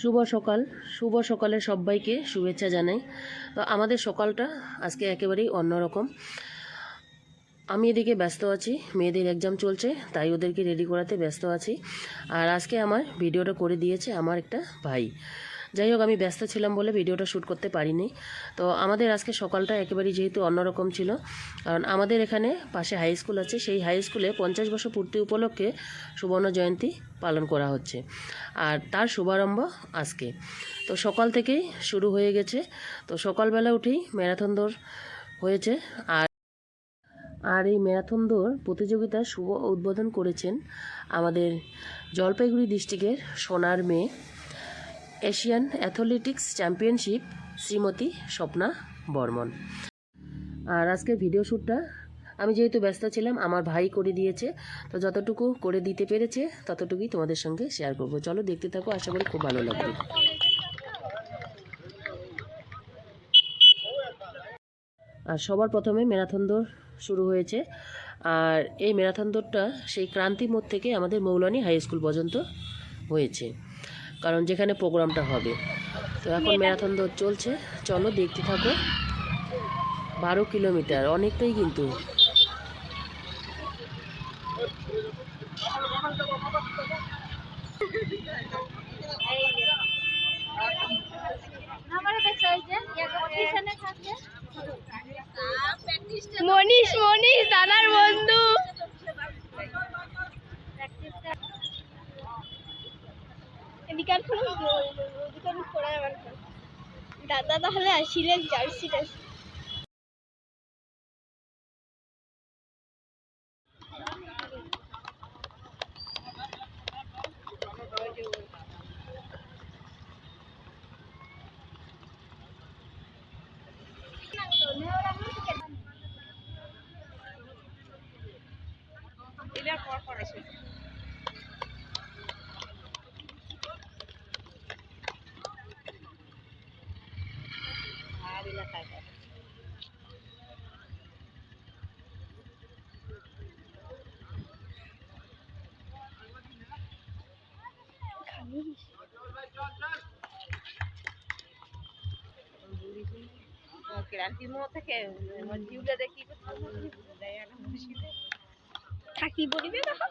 শুভ সকাল। শুভ সকালে সবাইকে শুভেচ্ছা জানাই। তো আমাদের সকালটা আজকে একেবারেই অন্যরকম। আমি এদিকে ব্যস্ত আছি, মেয়েদের এক্সাম চলছে, তাই ওদেরকে রেডি করাতে ব্যস্ত আছি। আর আজকে আমার ভিডিওটা করে দিয়েছে আমার একটা ভাই। যাই হোক আমি ব্যস্ত ছিলাম বলে ভিডিওটা শ্যুট করতে পারিনি। তো আমাদের আজকে সকালটা একেবারেই যেহেতু অন্যরকম ছিল, কারণ আমাদের এখানে পাশে হাই স্কুল আছে, সেই হাই স্কুলে পঞ্চাশ বছর পূর্তি উপলক্ষে সুবর্ণ জয়ন্তী পালন করা হচ্ছে, আর তার শুভারম্ভ আজকে। তো সকাল থেকেই শুরু হয়ে গেছে, তো সকালবেলা উঠেই ম্যারাথন দৌড় হয়েছে, আর আর এই ম্যারাথন দৌড় প্রতিযোগিতার শুভ উদ্বোধন করেছেন আমাদের জলপাইগুড়ি ডিস্ট্রিক্টের সোনার মেয়ে Asian athletics championship, Srimati Swapna Barman. আর আজকের ভিডিও শ্যুটটা আমি যেহেতু ব্যস্ত ছিলাম, আমার ভাই করে দিয়েছে, তো যতটুকু করে দিতে পেরেছে, ততটুকুই তোমাদের সঙ্গে শেয়ার করব। চলো দেখতে থাকো, আশা করি খুব ভালো লাগবে। আর সবার প্রথমে ম্যারাথন দৌড় শুরু হয়েছে। আর এই ম্যারাথন দৌড়টা সেই ক্রান্তি মোড় থেকে আমাদের মৌলানি হাই স্কুল পর্যন্ত হয়েছে। কারণ যেখানে প্রোগ্রামটা হবে। তো এখন ম্যারাথন দৌড় চলছে। চলো দেখতে থাকো। বারো কিলোমিটার, অনেকটাই কিন্তু। এদিকার ফুল ওদিকার পড়া যাবে না। দাদা তাহলে আসিলেন জার্সিটা থেকে জিউটা দেখি থাকি দেখো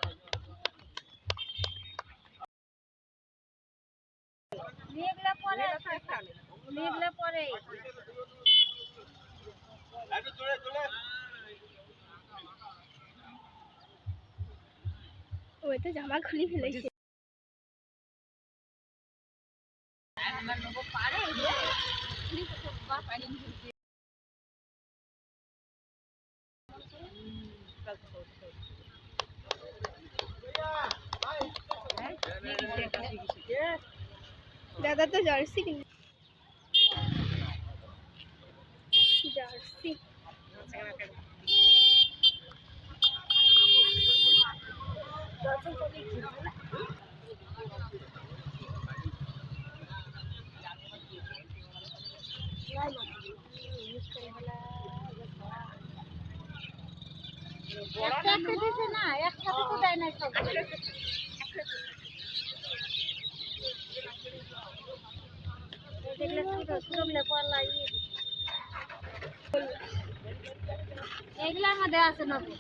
মেঘলা পরে পরে। ওই তো জামা খুলে ফেলেছে। দাদা তো জার্সি কিনে। একসাথে দিছে না একসাথে তো দেয় না সব। এগুলার মধ্যে আছে নব্বই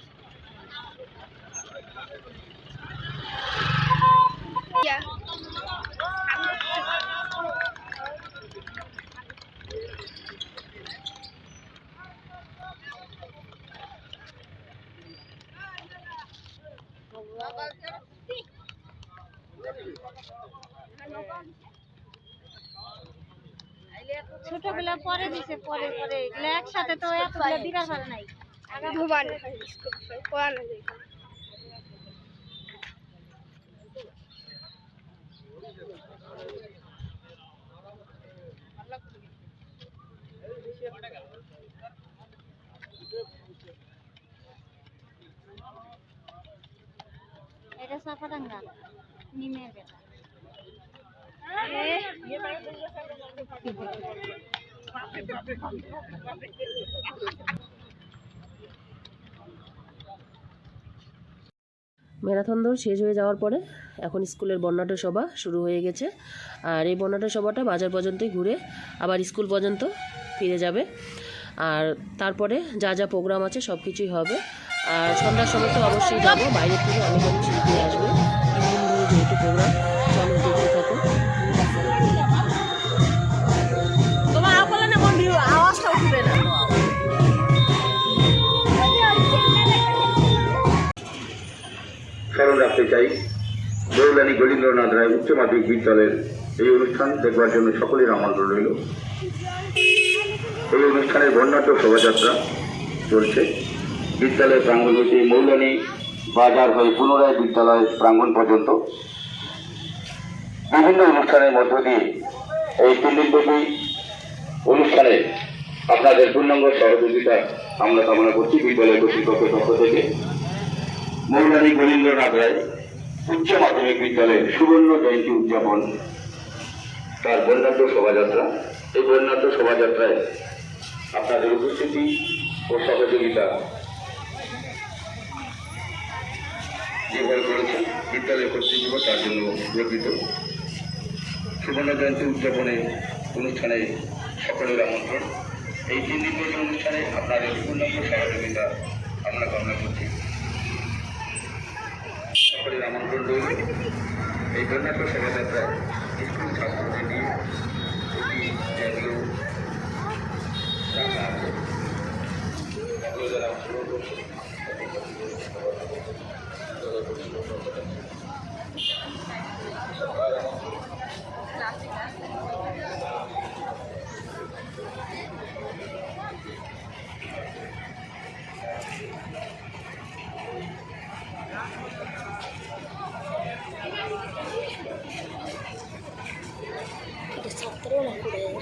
ছোটগুলা পরে দিছে, পরে পরে। এগুলা একসাথে তো এতগুলো দিবার নাই। ভুবান। পড়ানো যায় এটা সাফাডাঙ্গা নিমের বেটা। ম্যারাথন দৌড় শেষ হয়ে যাওয়ার পরে এখন স্কুলের বর্ণাঢ্য সভা শুরু হয়ে গেছে। আর এই বর্ণাঢ্য সভাটা বাজার পর্যন্তই ঘুরে আবার স্কুল পর্যন্ত ফিরে যাবে। আর তারপরে যা যা প্রোগ্রাম আছে সব কিছুই হবে। আর সন্ধ্যার সময় তো অবশ্যই যাব, বাইরে থেকে অনেক অনেক শিল্পী আসবে যেহেতু প্রোগ্রাম বৌলানী গরীন্দ্রনাথ রায় উচ্চ মাধ্যমিক বিদ্যালয়ের এই অনুষ্ঠান দেখবার জন্য সকলের আমন্ত্রণ রইল। এই অনুষ্ঠানের বর্ণাঢ্য শোভাযাত্রা চলছে। বিদ্যালয় প্রাঙ্গণ হতে মৌলানী বাজার হয়ে পুনরায় বিদ্যালয় প্রাঙ্গণ পর্যন্ত। বিভিন্ন অনুষ্ঠানের মধ্য দিয়ে এই তিন দিনব্যাপী অনুষ্ঠানে আপনাদের পূর্ণাঙ্গ সহযোগিতা আমরা কামনা করছি বিদ্যালয় কর্তৃপক্ষের পক্ষ থেকে। মৌলানী গোবিন্দ্রনাথ রায় উচ্চ মাধ্যমিক বিদ্যালয়ের সুবর্ণ জয়ন্তী উদযাপন। তার বর্ণাঢ্য শোভাযাত্রা। এই বর্ণাঢ্য শোভাযাত্রায় আপনাদের উপস্থিতি ও সহযোগিতা যেভাবে করেছেন বিদ্যালয় কর্তৃপক্ষ তার জন্য প্রকৃত সুবর্ণ জয়ন্তী উদযাপনে অনুষ্ঠানে সকলের আমন্ত্রণ। এই তিন দিনের অনুষ্ঠানে আপনাদের পূর্ণাঙ্গ সহযোগিতা আমরা কামনা করছি। সকলের আমন্ত্রণ এই বন্যাঢ্য শোভাযাত্রায় স্কুল ছাত্রদের নিয়ে একটি রাখা আছে যারা অংশগ্রহণ করছে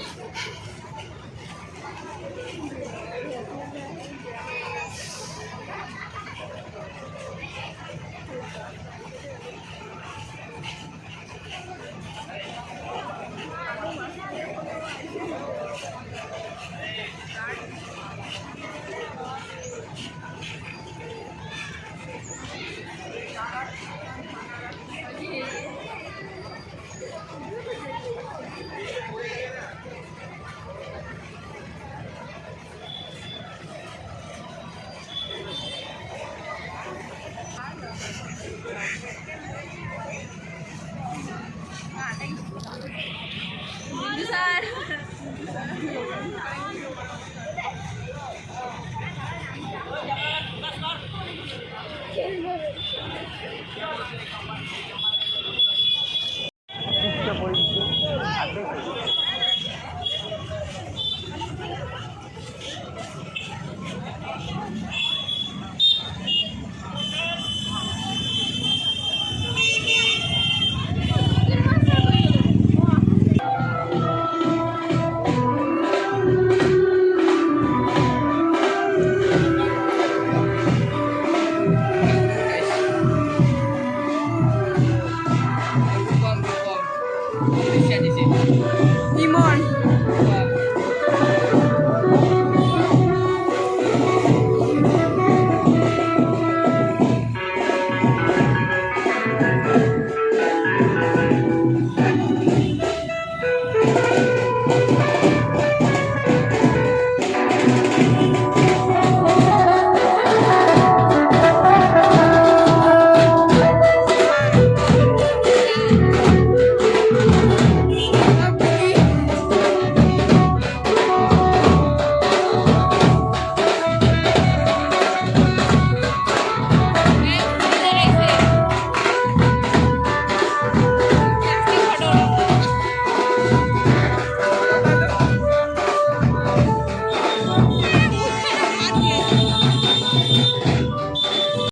Thank you.